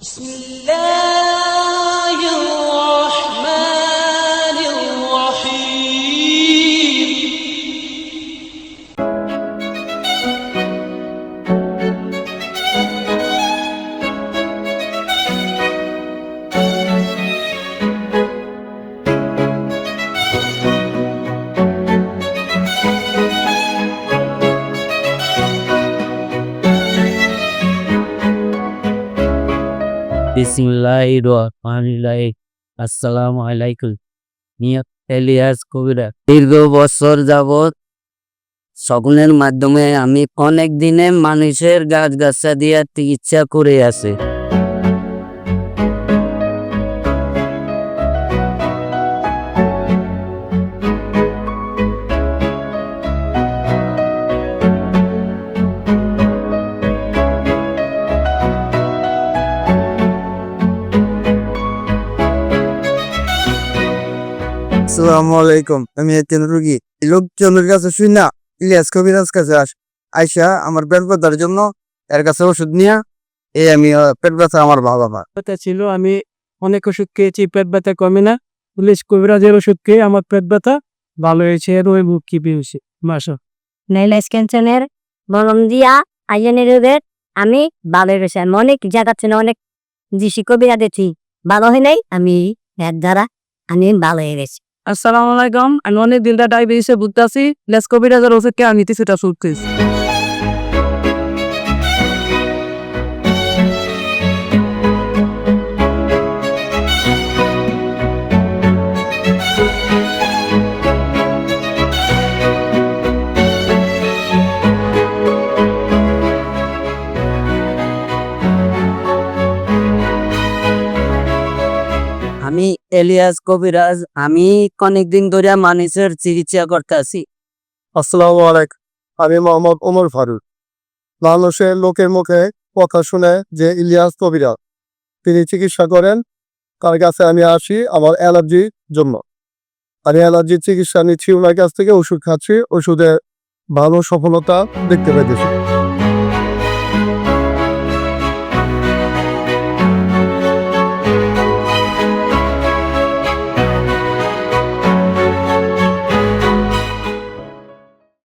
بسم الله الرحمن الرحيم. কবিরা। দীর্ঘ বছর যাবৎ সকলের মাধ্যমে আমি অনেক দিনে মানুষের গাছ গাছা দিয়ে চিকিৎসা করে আছে আসসালামু আলাইকুম। আমি একজন রুগী। লোকজনের কাছে শুই না। ইলিয়াস কবিরাজ কাছে আস আইসা আমার পেট ব্যথার জন্য এর কাছে ওষুধ নিয়া। এই আমি পেট ব্যথা আমার ভালো হয় ব্যথা ছিল আমি অনেক ওষুধ খেয়েছি পেট ব্যথা কমে না। পুলিশ কবিরাজের ওষুধ খেয়ে আমার পেট ব্যথা ভালো হয়েছে এর ওই মুখ কি পেয়েছি মাসা নাইলাস ক্যান্সারের মলম দিয়া আইজনের রোগের আমি ভালো হয়েছে। আমি অনেক জায়গা ছিল অনেক দিশি কবিরা দেখছি। ভালো হয় নাই আমি এর দ্বারা আমি ভালো হয়ে গেছি। আসসালামু আলাইকুম আমি অনেক দিনটা ডায়াবেটিসে ভুগতেছি লেস কবিরাজের ওষুধ কে আমি সেটা শুনতেছি আমি এলিয়াস কবিরাজ, আমি অনেকদিন ধরে মানুষের চিকিৎসা করতেছি আসসালামু আলাইকুম, আমি মোহাম্মদ ওমর ফারুক। মানুষের লোকের মুখে কথা শুনে যে ইলিয়াস কবিরাজ, তিনি চিকিৎসা করেন, তার কাছে আমি আসি আমার অ্যালার্জির জন্য। আমি অ্যালার্জির চিকিৎসা নিচ্ছি, ওনার কাছ থেকে ওষুধ খাচ্ছি, ওষুধের ভালো সফলতা দেখতে পাইতেছি।